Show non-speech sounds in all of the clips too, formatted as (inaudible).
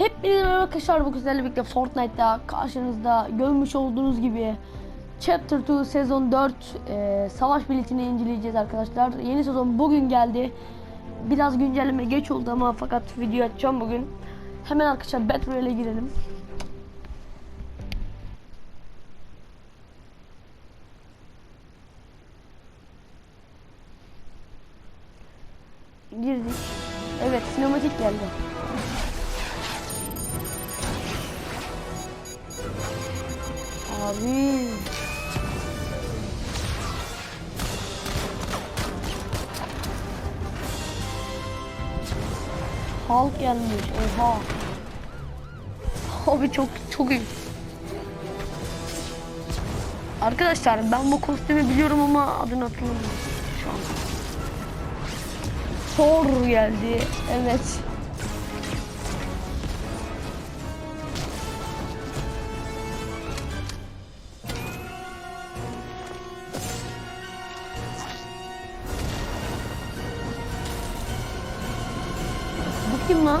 Hepinize merhaba arkadaşlar bu güzel birlikte Fortnite'da karşınızda görmüş olduğunuz gibi Chapter 2 sezon 4 e, savaş biletini inceleyeceğiz arkadaşlar. Yeni sezon bugün geldi. Biraz güncelleme geç oldu ama fakat video açacağım bugün. Hemen arkadaşlar Battle Royale'e girelim. Abi. Halk gelmiş. Oha. Abi çok çok iyi. Arkadaşlar ben bu kostümü biliyorum ama adını hatırlamıyorum şu an. Thor geldi. Evet. Kim lan?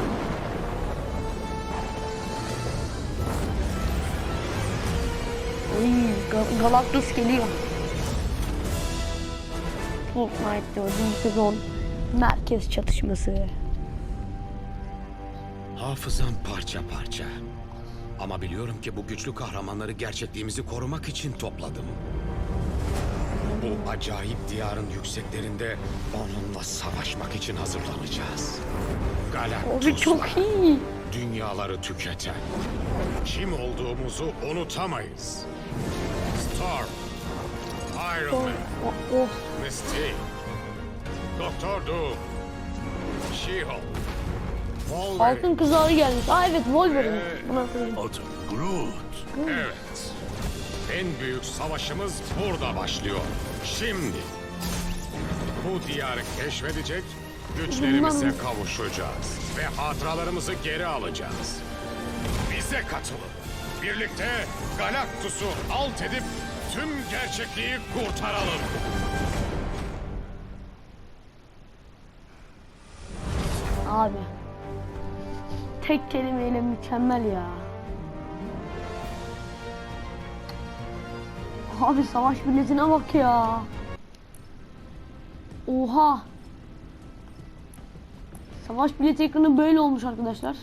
Oy, Ga- Galactus geliyor. Fortnite 4. sezon merkez çatışması. Hafızam parça parça. Ama biliyorum ki bu güçlü kahramanları gerçekliğimizi korumak için topladım. Acayip diyarın yükseklerinde onunla savaşmak için hazırlanacağız. Abi Galactus'la çok iyi. dünyaları tüketen. Kim olduğumuzu unutamayız. Storm, Iron Man, Oh, oh. Mystique, Doktor Doom, She-Hulk, Wolverine. Altın kızarı gelmiş. Aa evet Wolverine. Bunu hatırlıyorum. Adım Groot. Evet. En büyük savaşımız burada başlıyor. Şimdi. Bu diyarı keşfedecek, güçlerimize kavuşacağız. Ve hatıralarımızı geri alacağız. Bize katılın. Birlikte Galactus'u alt edip tüm gerçekliği kurtaralım. Abi. Tek kelimeyle mükemmel ya. Abi savaş biletine bak ya. Oha. Savaş bileti ekranı böyle olmuş arkadaşlar.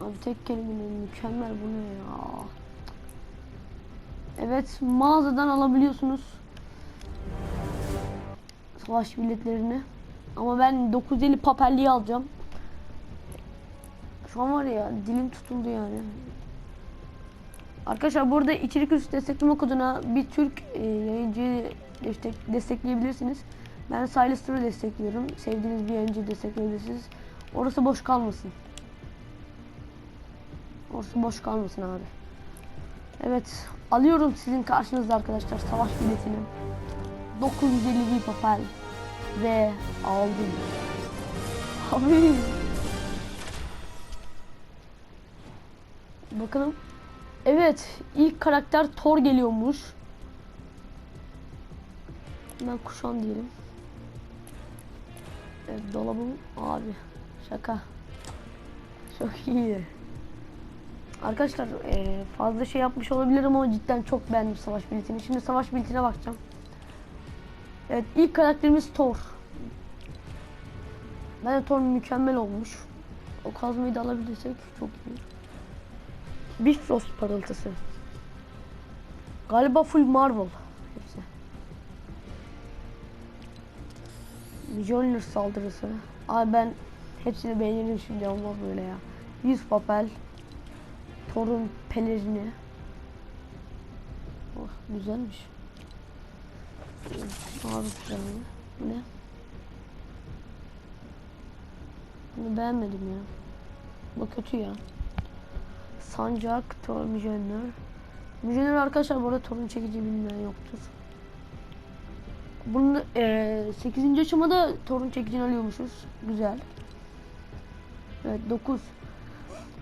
Abi tek kelimeyle mükemmel bu ne ya. Evet mağazadan alabiliyorsunuz savaş biletlerini. Ama ben 950 papelliği alacağım. Şu an var ya dilim tutuldu yani. Arkadaşlar burada içerik üstü destekleme koduna bir Türk e, yayıncıyı destek, destekleyebilirsiniz. Ben Silas'ı destekliyorum. Sevdiğiniz bir yayıncıyı destekleyebilirsiniz. Orası boş kalmasın. Orası boş kalmasın abi. Evet. Alıyorum sizin karşınızda arkadaşlar savaş biletini. 950 bir papel ve aldım. Abi. Bakalım. Evet, ilk karakter Thor geliyormuş. Ben kuşan diyelim. Evet, dolabım abi. Şaka. Çok iyi. Arkadaşlar eee, fazla şey yapmış olabilirim ama cidden çok beğendim savaş biletini. Şimdi savaş biletine bakacağım. Evet ilk karakterimiz Thor. Bence Thor mükemmel olmuş. O kazmayı da alabilirsek çok iyi. Bifrost parıltısı. Galiba full Marvel hepsi. Mjolnir saldırısı. Abi ben hepsini beğenirim şimdi ama böyle ya. 100 papel. Thor'un pelerini. Oh güzelmiş. Abi planı. Bu ne? Bunu beğenmedim ya. Bu kötü ya. Sancak, Mjolnir. Mjolnir arkadaşlar bu arada Thor'un çekici bilmeyen yoktur. Bunun eee 8. aşamada Thor'un çekicini alıyormuşuz. Güzel. Evet 9.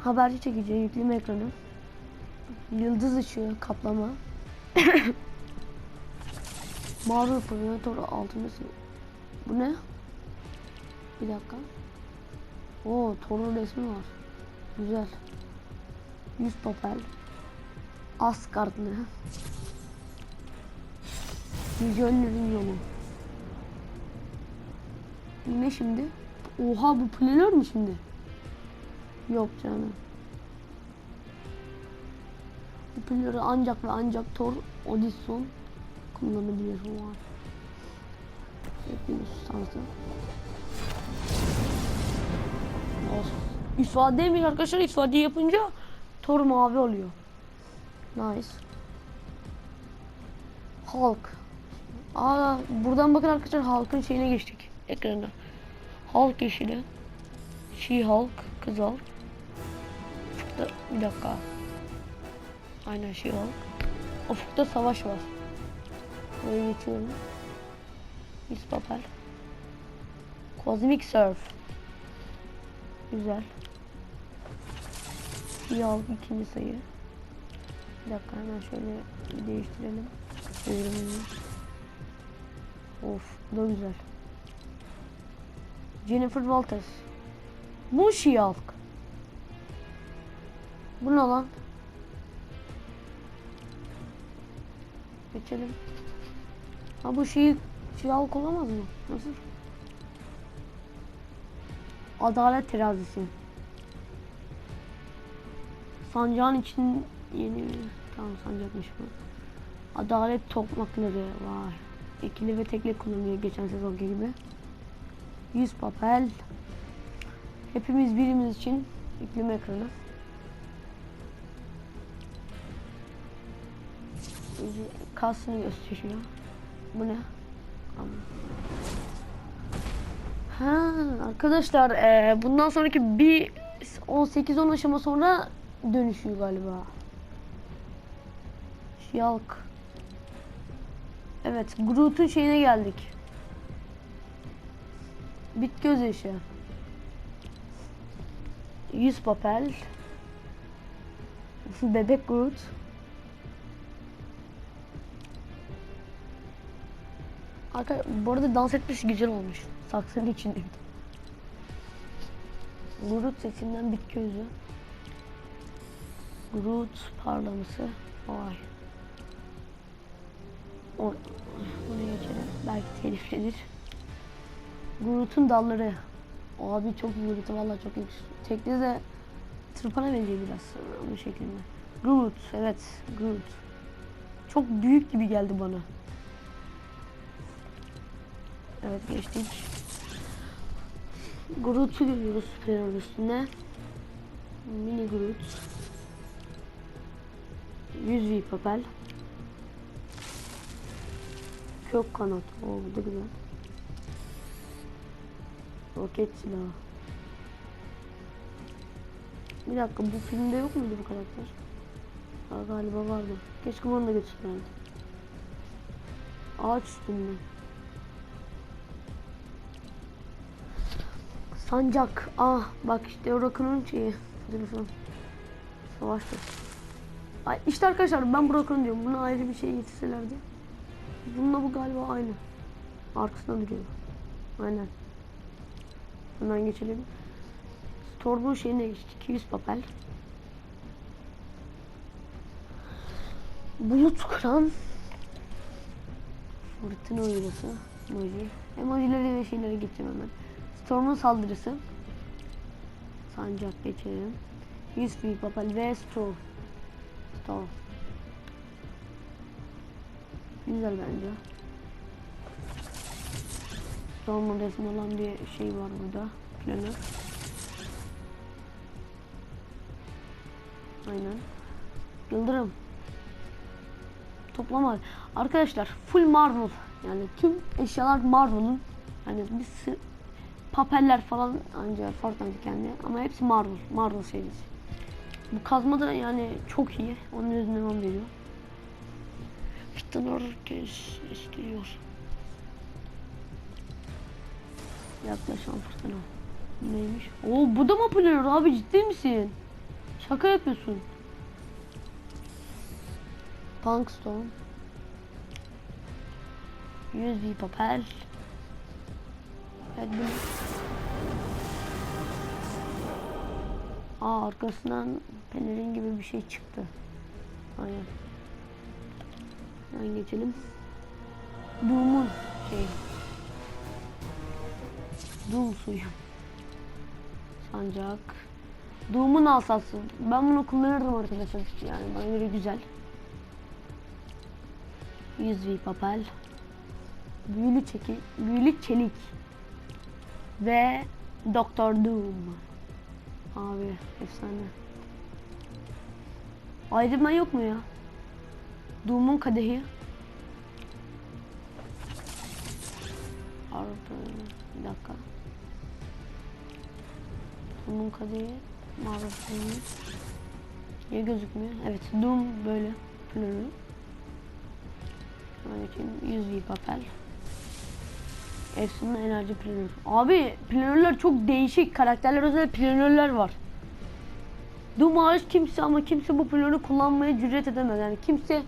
Haberci çekici, yükleme ekranı. Yıldız ışığı, kaplama. (coughs) Marvel Predator altını Bu ne? Bir dakika. Oo Thor'un resmi var. Güzel. Yüz papel. Asgardlı. Milyonların yolu. Ne şimdi? Oha bu planör mü şimdi? Yok canım. Bu planörü ancak ve ancak Thor Odysseus kullanabilir. Var. Hepimiz sansı. İfade mi arkadaşlar? İfade yapınca Thor mavi oluyor. Nice. Hulk. Aa, buradan bakın arkadaşlar Hulk'ın şeyine geçtik. Ekrana. Hulk yeşili. She-Hulk. Kız Hulk. Ufukta, bir dakika. Aynen She-Hulk. Ufukta savaş var. Buraya geçiyorum. Miss Papel. Cosmic Surf. Güzel. She-Hulk ikinci sayı. Bir dakika hemen şöyle bir değiştirelim. Çevirimi. Of bu da güzel. Jennifer Walters. Bu She-Hulk. Bu ne lan? Geçelim. Ha bu şey She-Hulk olamaz mı? Nasıl? Adalet terazisi. Sancağın için yeni tamam sancakmış bu. Adalet tokmakları var. İkili ve tekli kullanıyor geçen sezonki gibi. 100 papel. Hepimiz birimiz için iklim ekranı. Kasını gösteriyor. Bu ne? Aman. Ha arkadaşlar eee, bundan sonraki bir 18-10 aşama sonra dönüşüyor galiba. Şiyalk. Evet Groot'un şeyine geldik. Bit göz yaşı. 100 papel. (laughs) Bebek Groot. Arka, bu arada dans etmesi güzel olmuş. Saksının içinde. Groot sesinden bit gözü. Groot parlaması. Vay. O, bunu geçelim. Belki teliflenir. Groot'un dalları. Abi çok Groot. Valla çok iyi. Tekne de tırpana benziyor biraz bu şekilde. Groot. Evet. Groot. Çok büyük gibi geldi bana. Evet geçtik. Groot'u görüyoruz Superhero üstünde. Mini Groot. 100 V papel. Kök kanat. Oo bu da güzel. Roket silahı. Bir dakika bu filmde yok muydu bu karakter? Aa, galiba vardı. Keşke bunu da götürseydi. Ağaç üstünde. Sancak. Ah bak işte Rock'un şeyi. Telefon. Savaşta. Ay, işte arkadaşlar ben Brock'un diyorum. Buna ayrı bir şey getirselerdi. Bununla bu galiba aynı. Arkasında duruyor. Aynen. Hemen geçelim. Storm'un şeyine geçtik. 200 papel. Bulut kıran. Fırtına uyuması. Emoji. Emojileri ve şeyleri geçeceğim hemen. Storm'un saldırısı. Sancak geçelim. 100 fi papel ve Storm. Storm. Güzel bence. Storm'un resmi olan bir şey var burada. Planör. Aynen. Yıldırım. Toplama. Arkadaşlar full Marvel. Yani tüm eşyalar Marvel'ın. Yani bir papeller falan ancak Fortnite kendi ama hepsi Marvel. Marvel serisi. Bu kazma da yani çok iyi. Onun yüzünden on veriyor. İşte herkes istiyor. Yaklaşan fırtına. Neymiş? Oo bu da mı player abi ciddi misin? Şaka yapıyorsun. Punkstone. 100 bir papel. Evet bunu. Aa arkasından pelerin gibi bir şey çıktı. Aynen. Hemen geçelim. Doom'un şey. Doom suyu. Sancak. Doom'un asası. Ben bunu kullanırdım arkadaşlar. Yani bana güzel. 100 V papel. Büyülü çeki, büyülü çelik. Ve Doktor Doom. Abi efsane. Iron Man yok mu ya? Doom'un kadehi. Arda bir dakika. Doom'un kadehi. Marvel filmi. Niye gözükmüyor? Evet Doom böyle. Hemen geçeyim. 100 V papel. Efsane enerji planör. Abi planörler çok değişik. Karakterler özel planörler var. Hariç kimse ama kimse bu planörü kullanmaya cüret edemez. Yani kimse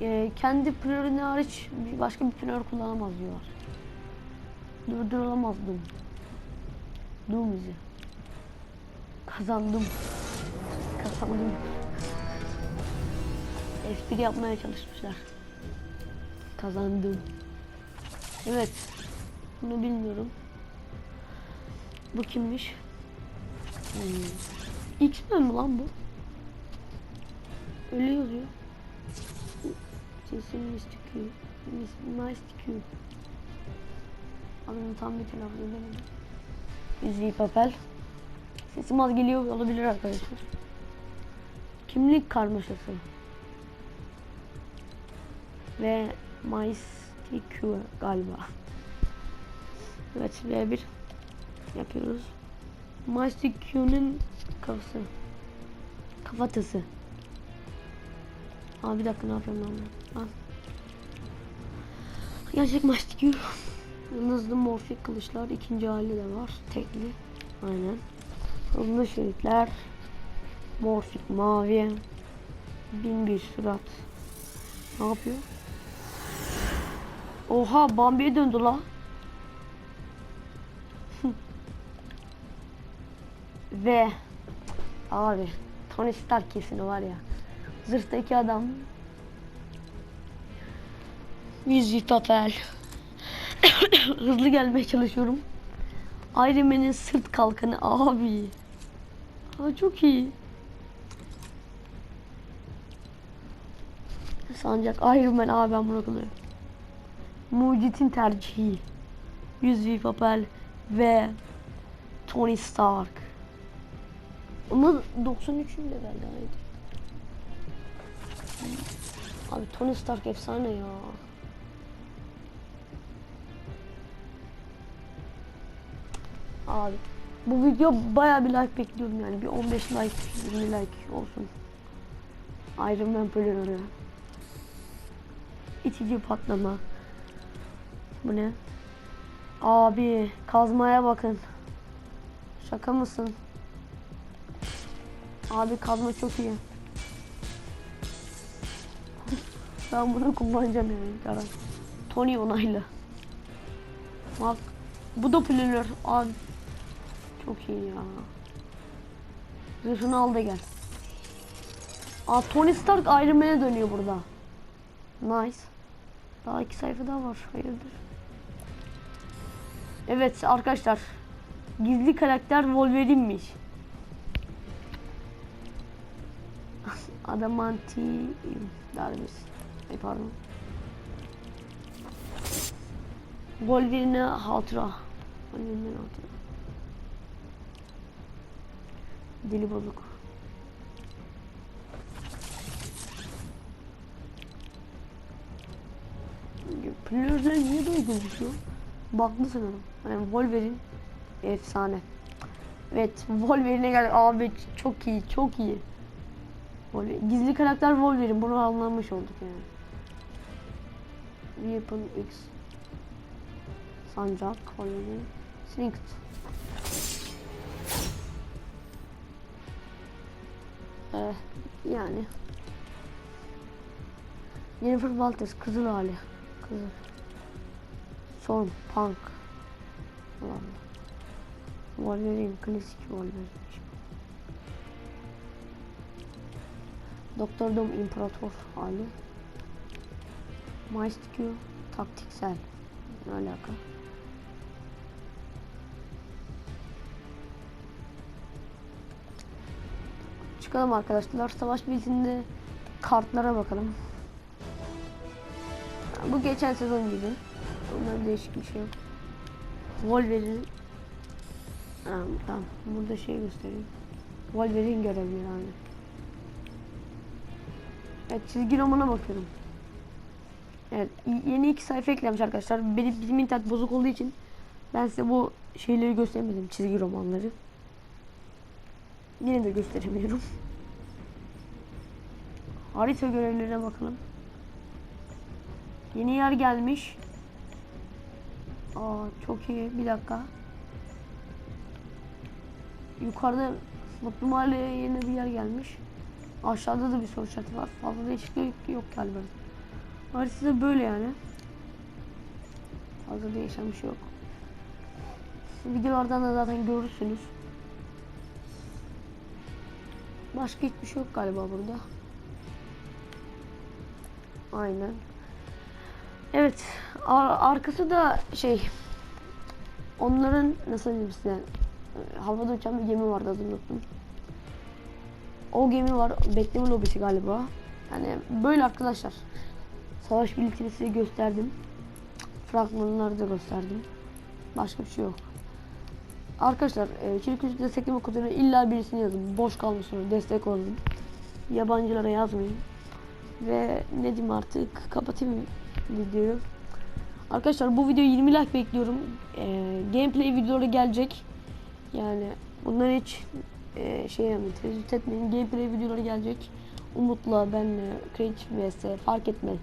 e, kendi planörüne hariç başka bir planör kullanamaz diyorlar. Durdurulamaz Doom. Doom bizi. Kazandım. Kazandım. Espri yapmaya çalışmışlar. Kazandım. Evet. Bunu bilmiyorum. Bu kimmiş? Hmm. X-Men mi lan bu? Öyle yazıyor. Jason Mystic Mystic Adını tam bir telaffuz edemedim. Yüzüğü papel. Sesim az geliyor olabilir arkadaşlar. Kimlik karmaşası. Ve Mystic galiba. Evet V1 yapıyoruz. Mystic Q'nun kafası. Kafatası. Aa bir dakika ne yapıyorum lan ben? Al. Gerçek Mystic Q. Hızlı morfik kılıçlar ikinci hali de var. Tekli. Aynen. Hızlı şeritler. Morfik mavi. Bin bir surat. Ne yapıyor? Oha Bambi'ye döndü la. (laughs) Ve abi Tony Stark kesin o var ya. Zırhtaki adam. Yüzü papel. (coughs) Hızlı gelmeye çalışıyorum. Iron Man'in sırt kalkanı abi. Aa, çok iyi. Sancak Iron Man abi ben bunu kullanıyorum. Mucit'in tercihi. 100 V papel ve Tony Stark. Ama 93 levelde aynı. Abi Tony Stark efsane ya. Abi bu video baya bir like bekliyorum yani bir 15 like 20 like olsun. Iron Man planörü. İtici patlama. Bu ne? Abi kazmaya bakın. Şaka mısın? Abi kazma çok iyi. ben bunu kullanacağım yani. Garan. Tony onaylı. Bak. Bu da planör. Abi. Çok iyi ya. Zırhını al da gel. Aa Tony Stark Iron dönüyor burada. Nice. Daha iki sayfa daha var. Hayırdır? Evet arkadaşlar. Gizli karakter Wolverine'miş. Adamantium darbesi. Ay pardon. Wolverine hatıra. Wolverine'den hatıra. Dili bozuk. Planörler niye böyle gözüküyor? Baklı sanırım. Yani Wolverine efsane. Evet Wolverine'e geldik. Abi çok iyi çok iyi. Wolverine. Gizli karakter Wolverine. Bunu anlamış olduk yani. Weapon X. Sancak. Wolverine. Slinked. Eh, yani. Jennifer Walters kızıl hali. Kızıl. Storm, Punk. Allah. Wolverine, klasik Wolverine. Doktor Doom İmparator hali. Maestro taktiksel. Ne alaka? Çıkalım arkadaşlar. Savaş bilgisinde kartlara bakalım. Bu geçen sezon gibi. Bunda değişik bir şey. Wolverine. Ha, tamam. Burada şey göstereyim. Wolverine görevleri yani. Evet çizgi romana bakıyorum. Evet yeni iki sayfa eklemiş arkadaşlar. Benim bizim internet bozuk olduğu için ben size bu şeyleri gösteremedim çizgi romanları. Yine de gösteremiyorum. (laughs) Harita görevlerine bakalım. Yeni yer gelmiş. Aa çok iyi. Bir dakika. Yukarıda Mutlu Mahalle'ye yeni bir yer gelmiş. Aşağıda da bir soru işareti var. Fazla değişiklik yok galiba. Haritada böyle yani. Fazla değişen bir şey yok. Videolardan da zaten görürsünüz. Başka hiçbir şey yok galiba burada. Aynen. Evet. ar- arkası da şey. Onların nasıl diyeyim size. e, Havada uçan bir gemi vardı adını unuttum. O gemi var. Bekleme lobisi galiba. Yani böyle arkadaşlar. Savaş birlikleri size gösterdim. Fragmanları da gösterdim. Başka bir şey yok. Arkadaşlar e, üstü destekleme kodunu illa birisini yazın. Boş kalmasın destek olun. Yabancılara yazmayın. Ve ne diyeyim artık kapatayım videoyu. Arkadaşlar bu videoyu 20 like bekliyorum. E, gameplay videoları gelecek. Yani bunları hiç e, şey tereddüt etmeyin. Gameplay videoları gelecek. Umut'la, benle, Creative vs fark etmez.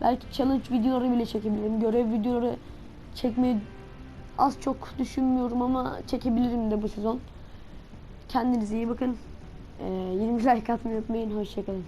Belki challenge videoları bile çekebilirim. Görev videoları çekmeyi az çok düşünmüyorum ama çekebilirim de bu sezon. Kendinize iyi bakın. E, 20 like atmayı unutmayın. Hoşçakalın.